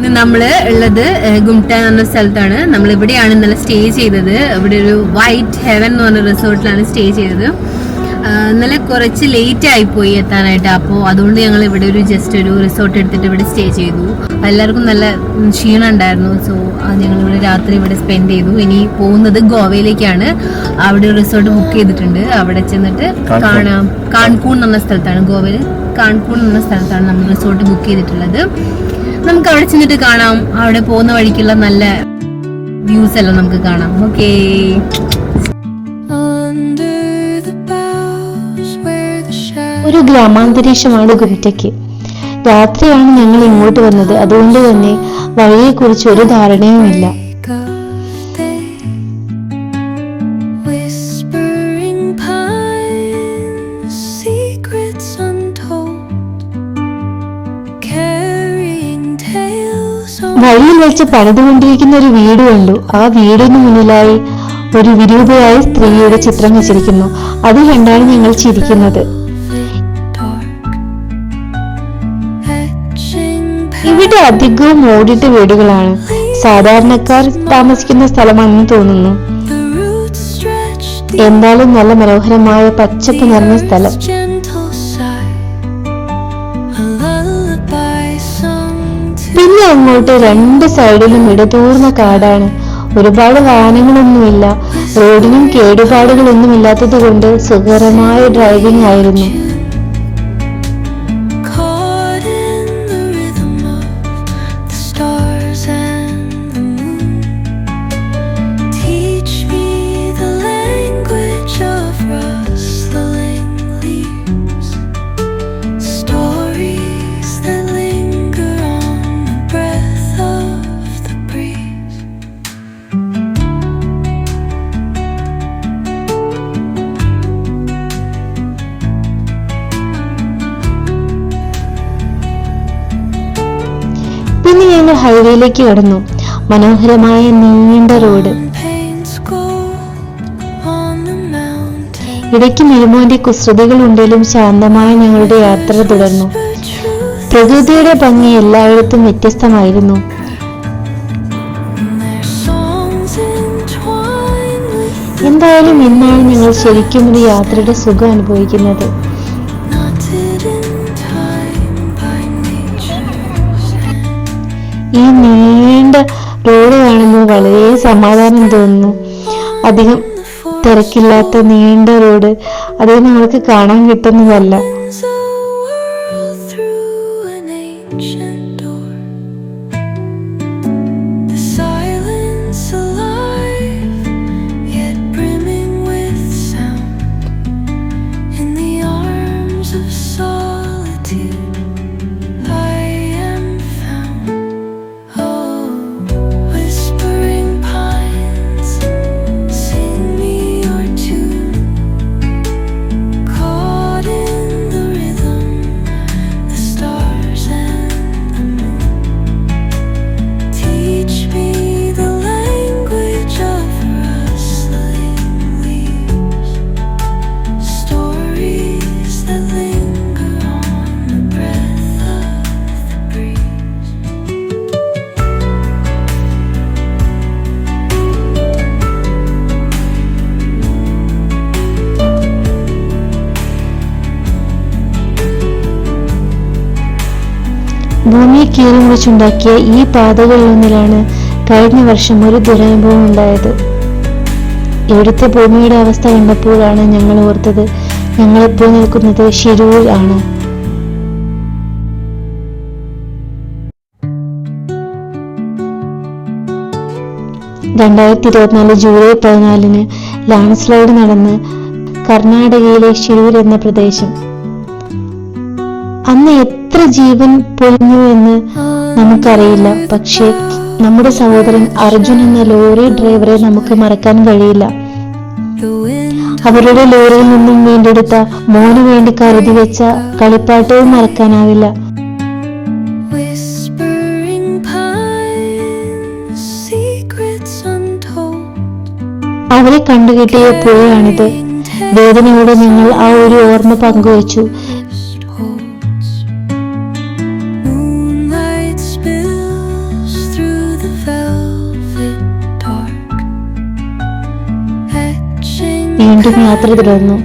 ഇന്ന് നമ്മൾ ഉള്ളത് ഗുംട്ട എന്ന പറഞ്ഞ സ്ഥലത്താണ്. നമ്മൾ ഇവിടെയാണ് ഇന്നലെ സ്റ്റേ ചെയ്തത്. ഇവിടെ ഒരു വൈറ്റ് ഹെവൻ എന്ന് പറഞ്ഞ റിസോർട്ടിലാണ് സ്റ്റേ ചെയ്തത്. ഇന്നലെ കുറച്ച് ലേറ്റ് ആയിപ്പോയി എത്താനായിട്ട്. അപ്പോൾ അതുകൊണ്ട് ഞങ്ങൾ ഇവിടെ ഒരു ജസ്റ്റ് ഒരു റിസോർട്ട് എടുത്തിട്ട് ഇവിടെ സ്റ്റേ ചെയ്തു. എല്ലാവർക്കും നല്ല ക്ഷീണം ഉണ്ടായിരുന്നു. സോ ഞങ്ങൾ ഇവിടെ രാത്രി ഇവിടെ സ്പെൻഡ് ചെയ്തു. ഇനി പോകുന്നത് ഗോവയിലേക്കാണ്. അവിടെ ഒരു റിസോർട്ട് ബുക്ക് ചെയ്തിട്ടുണ്ട്. അവിടെ ചെന്നിട്ട് കാണാം. കാൺകൂൺ എന്ന സ്ഥലത്താണ്. ഗോവയിൽ കാൺകൂൺ എന്ന സ്ഥലത്താണ് നമ്മൾ റിസോർട്ട് ബുക്ക് ചെയ്തിട്ടുള്ളത്. നമുക്ക് അവിടെ ചെന്നിട്ട് കാണാം. അവിടെ പോകുന്ന വഴിക്കുള്ള നല്ല വ്യൂസ് എല്ലാം നമുക്ക് കാണാം. ഓക്കേ ഒരു ഗ്രാമാന്തരീക്ഷമാണ് ഗുഹറ്റയ്ക്ക് രാത്രിയാണ് ഞങ്ങൾ ഇങ്ങോട്ട് വന്നത്. അതുകൊണ്ട് തന്നെ വഴിയെക്കുറിച്ച് ഒരു ധാരണയുമില്ല. വെച്ച് പണിതുകൊണ്ടിരിക്കുന്ന ഒരു വീട് കണ്ടു. ആ വീടിന് മുന്നിലായി ഒരു വിരൂപയായ സ്ത്രീയുടെ ചിത്രം വെച്ചിരിക്കുന്നു. അത് കണ്ടാണ് ഞങ്ങൾ ചിരിക്കുന്നത്. ഇവിടെ അധികവും ഓടിട്ട വീടുകളാണ്. സാധാരണക്കാർ താമസിക്കുന്ന സ്ഥലമാണെന്ന് തോന്നുന്നു. എന്തായാലും നല്ല മനോഹരമായ പച്ചപ്പ് നിറഞ്ഞ സ്ഥലം. പിന്നെ അങ്ങോട്ട് രണ്ട് സൈഡിലും ഇടതൂർന്ന കാടാണ്. ഒരുപാട് വാഹനങ്ങളൊന്നുമില്ല. റോഡിനും കേടുപാടുകളൊന്നുമില്ലാത്തത് കൊണ്ട് സുഖകരമായ ഡ്രൈവിംഗ് ആയിരുന്നു. ഞങ്ങൾ ഹൈവേയിലേക്ക് കടന്നു. മനോഹരമായ നീണ്ട റോഡ്. ഇടയ്ക്ക് മിരുമോന്റെ കുസൃതികൾ ഉണ്ടെങ്കിലും ശാന്തമായ ഞങ്ങളുടെ യാത്ര തുടർന്നു. പ്രകൃതിയുടെ ഭംഗി എല്ലായിടത്തും വ്യത്യസ്തമായിരുന്നു. എന്തായാലും ഇന്നാണ് ഞങ്ങൾ ശരിക്കും ഒരു യാത്രയുടെ സുഖം അനുഭവിക്കുന്നത്. ഈ നീണ്ട റോഡ് കാണുമ്പോൾ വളരെ സമാധാനം തോന്നുന്നു. അധികം തിരക്കില്ലാത്ത നീണ്ട റോഡ് അത് നമ്മൾക്ക് കാണാൻ കിട്ടുന്നതല്ല. Opens a കീറി മുറിച്ചുണ്ടാക്കിയ ഈ പാതകളിലൊന്നിലാണ് കഴിഞ്ഞ വർഷം ഒരു ദുരനുഭവം ഉണ്ടായത്. ഇവിടുത്തെ ഭൂമിയുടെ അവസ്ഥ കണ്ടപ്പോഴാണ് ഞങ്ങൾ ഓർത്തത് ഞങ്ങളിപ്പോൾ നിൽക്കുന്നത് ഷിരൂർ ആണ്. രണ്ടായിരത്തി ഇരുപത്തിനാല് ജൂലൈ പതിനാലിന് ലാൻഡ് സ്ലൈഡ് നടന്ന് കർണാടകയിലെ ഷിരൂർ എന്ന പ്രദേശം. അന്ന് എത്ര ജീവൻ പൊഴിഞ്ഞു എന്ന് നമുക്കറിയില്ല. പക്ഷേ നമ്മുടെ സഹോദരൻ അർജുൻ എന്ന ലോറി ഡ്രൈവറെ നമുക്ക് മറക്കാൻ കഴിയില്ല. അവരുടെ ലോറിയിൽ നിന്നും വീണ്ടെടുത്ത മോന് വേണ്ടി കരുതി വെച്ച കളിപ്പാട്ടവും മറക്കാനാവില്ല. അവരെ കണ്ടുകിട്ടിയ പുഴയാണിത്. വേദനയോടെ നിങ്ങൾ ആ ഒരു ഓർമ്മ പങ്കുവച്ചു. Oh, whispering തുടർന്നു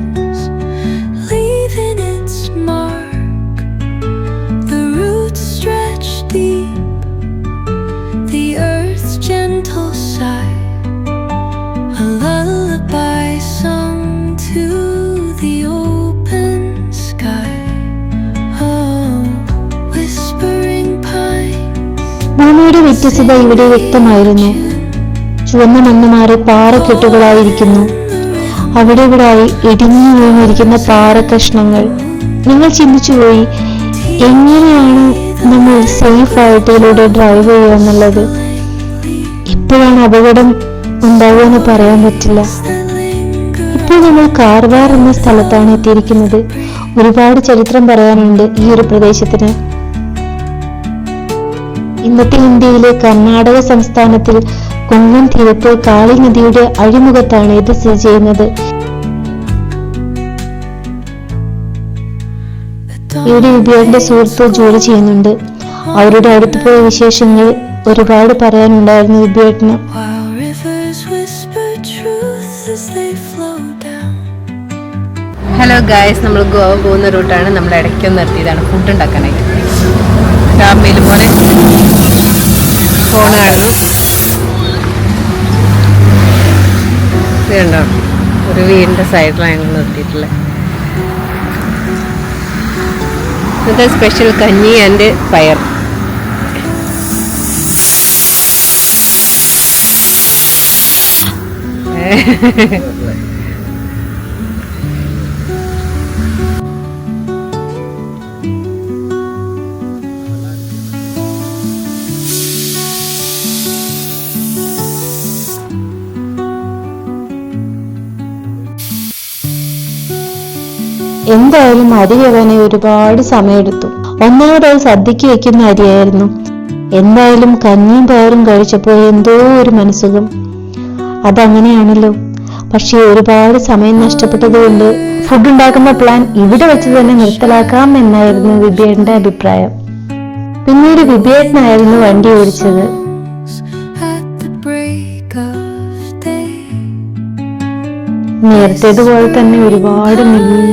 ഭൂമിയുടെ വ്യത്യസ്തത ഇവിടെ വ്യക്തമായിരുന്നു. ചുവന്ന മണ്ണ് മാറി പാറക്കെട്ടുകളായിരിക്കുന്നു. അവിടെ ഇവിടായി ഇടിഞ്ഞു വീണിരിക്കുന്ന പാറക്കഷ്ണങ്ങൾ നിങ്ങൾ ചിന്തിച്ചുപോയി എങ്ങനെയാണ് നമ്മൾ സേഫ് ആയിട്ട് ഇതിലൂടെ ഡ്രൈവ് ചെയ്യുക എന്നുള്ളത്? എപ്പോഴാണ് അപകടം ഉണ്ടാവുമെന്ന് പറയാൻ പറ്റില്ല. ഇപ്പോൾ നമ്മൾ കാർവാർ എന്ന സ്ഥലത്താണ് എത്തിയിരിക്കുന്നത്. ഒരുപാട് ചരിത്രം പറയാനുണ്ട് ഈ ഒരു പ്രദേശത്തിന്. ഇന്നത്തെ ഇന്ത്യയിലെ കർണാടക സംസ്ഥാനത്തിൽ കൊങ്കൺ തീരത്തെ കാളി നദിയുടെ അഴിമുഖത്താണ് ഇത് സ്ഥിതി ചെയ്യുന്നത്. ഇവിടെ വിദ്യാന്റെ സുഹൃത്ത് ജോലി ചെയ്യുന്നുണ്ട്. അവരുടെ അടുത്ത് പോയ വിശേഷങ്ങൾ ഒരുപാട് പറയാനുണ്ടായിരുന്നു down. ഹലോ ഗായ്സ് നമ്മൾ ഗോവ പോകുന്ന റൂട്ടാണ്. നമ്മൾ ഇടയ്ക്കൊന്ന് നിർത്തിയതാണ്. ഫുഡ് ഉണ്ടാക്കാനായിട്ട്. രാമയിൽ പോലെ ഫോൺ കാണുന്നു ഇത് കണ്ടോ? ഒരു വീടിന്റെ സൈഡിലാണ് ഞങ്ങൾ നിർത്തിയിട്ടുള്ളത് ഇന്നത്തെ സ്പെഷ്യൽ കഞ്ഞി ആൻഡ് പയർ. എന്തായാലും അരി വേവാനായി ഒരുപാട് സമയമെടുത്തു. ഒന്നാമത് അത് സദ്യക്ക് വെക്കുന്ന അരിയായിരുന്നു. എന്തായാലും കഞ്ഞിയും പയറും കഴിച്ചപ്പോൾ എന്തോ ഒരു മനസ്സുഖം. അതങ്ങനെയാണല്ലോ. പക്ഷേ ഒരുപാട് സമയം നഷ്ടപ്പെട്ടത് കൊണ്ട് ഫുഡ് ഉണ്ടാക്കുന്ന പ്ലാൻ ഇവിടെ വെച്ച് തന്നെ നിർത്തലാക്കാം എന്നായിരുന്നു വിബിയേട്ടന്റെ അഭിപ്രായം. പിന്നീട് വിബിയേട്ടനായിരുന്നു വണ്ടി ഓടിച്ചത്. നേരത്തേതുപോലെ തന്നെ ഒരുപാട്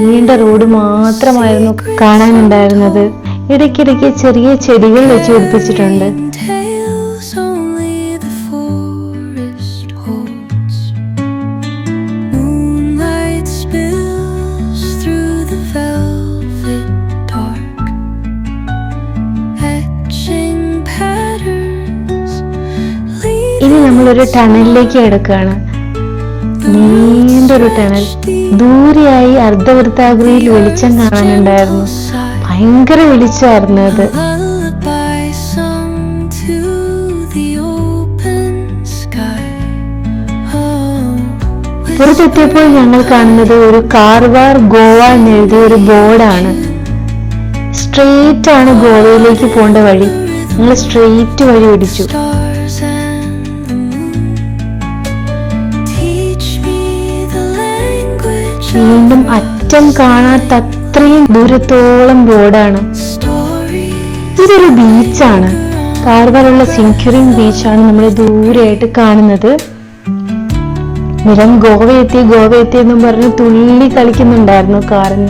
നീണ്ട റോഡ് മാത്രമായിരുന്നു കാണാനുണ്ടായിരുന്നത് ഇടയ്ക്കിടയ്ക്ക് ചെറിയ ചെടികൾ വെച്ച് പിടിപ്പിച്ചിട്ടുണ്ട്. ഇനി നമ്മളൊരു ടണലിലേക്ക് കിടക്കുകയാണ് നീണ്ടൊരു ടണൽ ദൂരെയായി അർദ്ധവൃത്താകൃതിയിൽ വെളിച്ചം കാണാനുണ്ടായിരുന്നു. ഭയങ്കര വെളിച്ചമായിരുന്നു അത്. പുറത്തെത്തിയപ്പോൾ ഞങ്ങൾ കാണുന്നത് ഒരു കാർവാർ ഗോവ എന്ന് എഴുതിയ ഒരു ബോർഡാണ്. സ്ട്രെയിറ്റ് ആണ് ഗോവയിലേക്ക് പോകേണ്ട വഴി. ഞങ്ങൾ സ്ട്രെയിറ്റ് വഴി പിടിച്ചു വീണ്ടും അറ്റം കാണാത്ത അത്രയും ദൂരത്തോളം story. ഇതൊരു ബീച്ചാണ്. കാർവാറുള്ള സിൻക്യുറിംഗ് ബീച്ചാണ് നമ്മൾ ദൂരെയായിട്ട് കാണുന്നത്. നിരം ഗോവ എത്തി ഗോവ എത്തി എന്നും പറഞ്ഞ് തുള്ളി കളിക്കുന്നുണ്ടായിരുന്നു കാറിന്.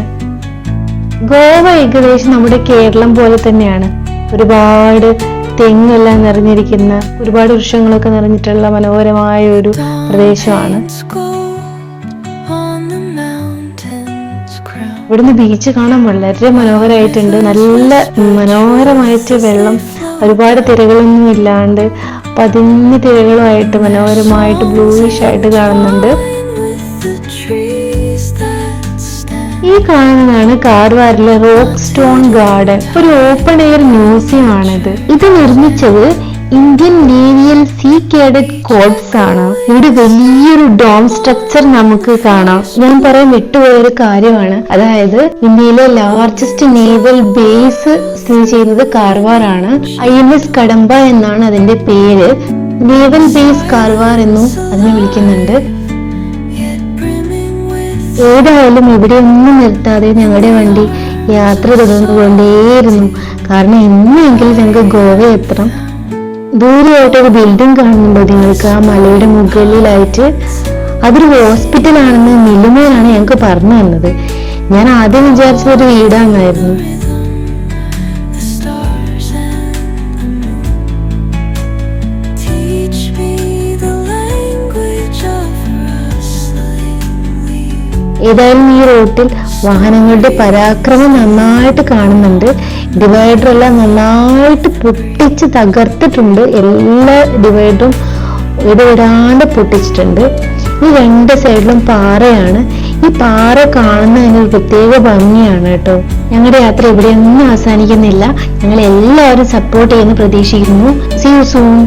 ഗോവ ഏകദേശം നമ്മുടെ കേരളം പോലെ തന്നെയാണ്. ഒരുപാട് തെങ്ങെല്ലാം നിറഞ്ഞിരിക്കുന്ന ഒരുപാട് വൃക്ഷങ്ങളൊക്കെ നിറഞ്ഞിട്ടുള്ള മനോഹരമായ ഒരു പ്രദേശമാണ്. ഇവിടുന്ന് ബീച്ച് കാണാൻ വളരെ മനോഹരമായിട്ടുണ്ട് നല്ല മനോഹരമായിട്ട് വെള്ളം ഒരുപാട് തിരകളൊന്നും ഇല്ലാണ്ട് പതിഞ്ഞ് തിരകളുമായിട്ട് മനോഹരമായിട്ട് ബ്ലൂയിഷ് ആയിട്ട് കാണുന്നുണ്ട്. ഈ കാണുന്നതാണ് കാർവാറിലെ റോക്ക് സ്റ്റോൺ ഗാർഡൻ. ഒരു ഓപ്പൺ എയർ മ്യൂസിയം ആണിത്. ഇത് നിർമ്മിച്ചത് Indian naval sea cadet corps ആണ്. ഇവിടെ വലിയൊരു ഡോം സ്ട്രക്ചർ നമുക്ക് കാണാം. ഞാൻ പറയാൻ വിട്ടുപോയ ഒരു കാര്യമാണ്. അതായത് ഇന്ത്യയിലെ ലാർജസ്റ്റ് നേവൽ ബേസ് സ്ഥിതി ചെയ്യുന്നത് കാർവാർ ആണ്. ഐ എൻ എസ് കടമ്പ എന്നാണ് അതിന്റെ പേര്. നേവൽ ബേസ് കാർവാർ എന്നും അതിനെ വിളിക്കുന്നുണ്ട്. ഏതായാലും ഇവിടെ ഒന്നും നിർത്താതെ ഞങ്ങളുടെ വണ്ടി യാത്ര തുടർന്നുകൊണ്ടേയിരുന്നു. കാരണം എന്നെങ്കിലും ഞങ്ങൾക്ക് ഗോവ എത്തണം ദൂരെയായിട്ട് ഒരു ബിൽഡിംഗ് കാണുന്നുണ്ടോ. നിങ്ങൾക്ക് ആ മലയുടെ മുകളിലായിട്ട് അതൊരു ഹോസ്പിറ്റലാണെന്ന് നിലുമേനാണ് ഞങ്ങൾക്ക് പറഞ്ഞു തന്നത്. ഞാൻ ആദ്യം വിചാരിച്ചത് ഒരു leaves. ഏതായാലും ഈ റോട്ടിൽ വാഹനങ്ങളുടെ പരാക്രമം നന്നായിട്ട് കാണുന്നുണ്ട്. ഡിവൈഡർ എല്ലാം നന്നായിട്ട് പൊട്ടിച്ച് തകർത്തിട്ടുണ്ട്. എല്ലാ ഡിവൈഡറും ഇടവിടാണ്ട് പൊട്ടിച്ചിട്ടുണ്ട്. ഈ രണ്ട് സൈഡിലും പാറയാണ്. ഈ പാറ കാണുന്നതിന് ഒരു പ്രത്യേക ഭംഗിയാണ് കേട്ടോ. ഞങ്ങളുടെ യാത്ര ഇവിടെയൊന്നും അവസാനിക്കുന്നില്ല. ഞങ്ങൾ എല്ലാവരും സപ്പോർട്ട് ചെയ്യുന്നു പ്രതീക്ഷിക്കുന്നു. C you soon